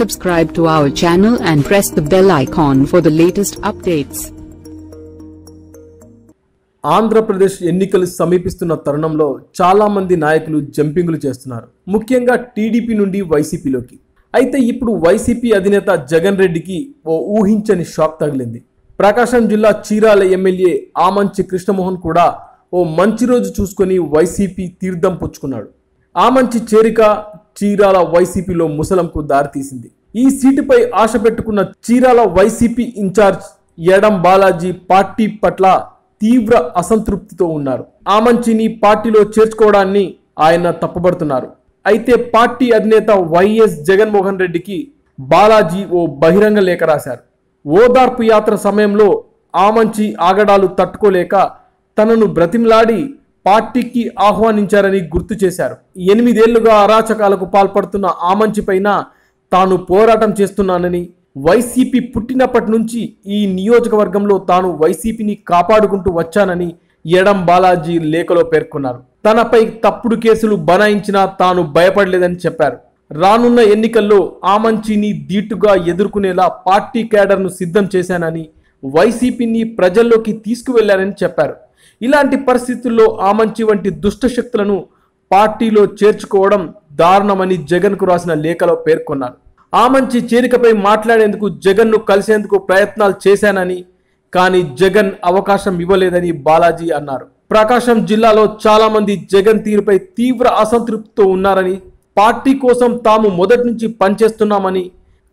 Subscribe to our channel and press the bell icon for the latest updates. Andhra Pradesh ఎన్నికలు సమీపిస్తున్న తరుణంలో చాలా మంది నాయకులు జంపింగ్లు చేస్తున్నారు. ముఖ్యంగా టీడీపీ నుండి వైసీపీలోకి. అయితే ఇప్పుడు వైసీపీ అధినేత జగన్ రెడ్డికి ఓ ఊహించని షాక్ తగిలింది. ప్రకాశం జిల్లా చీరాల ఎమ్మెల్యే ఆమంచి కృష్ణమోహన్ కూడా ఓ మంచి రోజు చూసుకొని వైసీపీ తీర్థం పుచ్చుకున్నాడు. ఆ మంచి చేరిక చీరాల వైసీపీలో ముసలంకు దారితీసింది. ఈ సీటుపై ఆశ పెట్టుకున్న చీరాల వైసీపీ ఇన్ఛార్జ్ ఎడం బాలాజీ పార్టీ పట్ల తీవ్ర అసంతృప్తితో ఉన్నారు. ఆ మంచిని పార్టీలో చేర్చుకోవడాన్ని ఆయన తప్పుపడుతున్నారు అయితే పార్టీ అధినేత వైఎస్ జగన్మోహన్ రెడ్డికి బాలాజీ ఓ బహిరంగ లేఖ రాశారు. ఓదార్పు యాత్ర సమయంలో ఆమంచి ఆగడాలు తట్టుకోలేక తనను బ్రతిమలాడి పార్టీకి ఆహ్వానించారని గుర్తు చేశారు. ఎనిమిదేళ్ళుగా అరాచకాలకు పాల్పడుతున్న ఆమంచి పైన తాను పోరాటం చేస్తున్నానని వైసీపీ పుట్టినప్పటి నుంచి ఈ నియోజకవర్గంలో తాను వైసీపీని కాపాడుకుంటూ వచ్చానని ఎడం బాలాజీ లేఖలో పేర్కొన్నారు. తనపై తప్పుడు కేసులు బనాయించినా తాను భయపడలేదని చెప్పారు. రానున్న ఎన్నికల్లో ఆమంచిని దీటుగా ఎదుర్కొనేలా పార్టీ క్యాడర్ను సిద్ధం చేశానని వైసీపీని ప్రజల్లోకి తీసుకువెళ్ళారని చెప్పారు. ఇలాంటి పరిస్థితుల్లో ఆమంచి వంటి దుష్ట శక్తులను పార్టీలో చేర్చుకోవడం దారుణమని జగన్కు రాసిన లేఖలో పేర్కొన్నారు. ఆమంచి చేరికపై మాట్లాడేందుకు జగన్ను కలిసేందుకు ప్రయత్నాలు చేశానని కానీ జగన్ అవకాశం ఇవ్వలేదని బాలాజీ అన్నారు. ప్రకాశం జిల్లాలో చాలామంది జగన్ తీరుపై తీవ్ర అసంతృప్తితో ఉన్నారని పార్టీ కోసం తాము మొదటి నుంచి పనిచేస్తున్నామని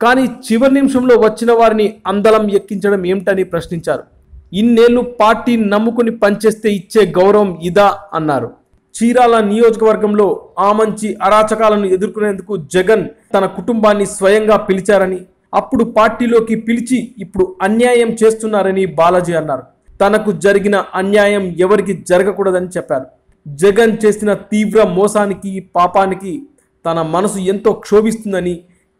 కానీ చివరి నిమిషంలో వచ్చిన వారిని అందలం ఎక్కించడం ఏమిటని ప్రశ్నించారు. ఇన్నేళ్ళు పార్టీ నమ్ముకుని పనిచేస్తే ఇచ్చే గౌరవం ఇదా అన్నారు. చీరాల నియోజకవర్గంలో ఆ మంచి అరాచకాలను ఎదుర్కొనేందుకు జగన్ తన కుటుంబాన్ని స్వయంగా పిలిచారని అప్పుడు పార్టీలోకి పిలిచి ఇప్పుడు అన్యాయం చేస్తున్నారని బాలాజీ అన్నారు. తనకు జరిగిన అన్యాయం ఎవరికి జరగకూడదని చెప్పారు. జగన్ చేసిన తీవ్ర మోసానికి పాపానికి తన మనసు ఎంతో క్షోభిస్తుందని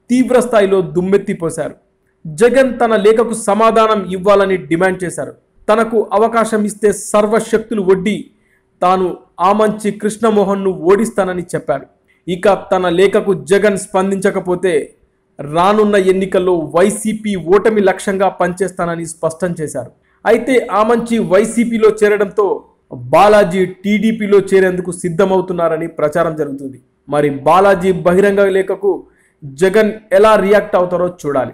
తీవ్ర స్థాయిలో దుమ్మెత్తిపోశారు జగన్ తన లేఖకు సమాధానం ఇవ్వాలని డిమాండ్ చేశారు. తనకు అవకాశం ఇస్తే సర్వశక్తులు ఒడ్డి తాను ఆమంచి కృష్ణమోహన్ను ఓడిస్తానని చెప్పారు. ఇక తన లేఖకు జగన్ స్పందించకపోతే రానున్న ఎన్నికల్లో వైసీపీ ఓటమి లక్ష్యంగా పనిచేస్తానని స్పష్టం చేశారు. అయితే ఆమంచి వైసీపీలో చేరడంతో బాలాజీ టీడీపీలో చేరేందుకు సిద్ధమవుతున్నారని ప్రచారం జరుగుతుంది. మరి బాలాజీ బహిరంగ లేఖకు జగన్ ఎలా రియాక్ట్ అవుతారో చూడాలి.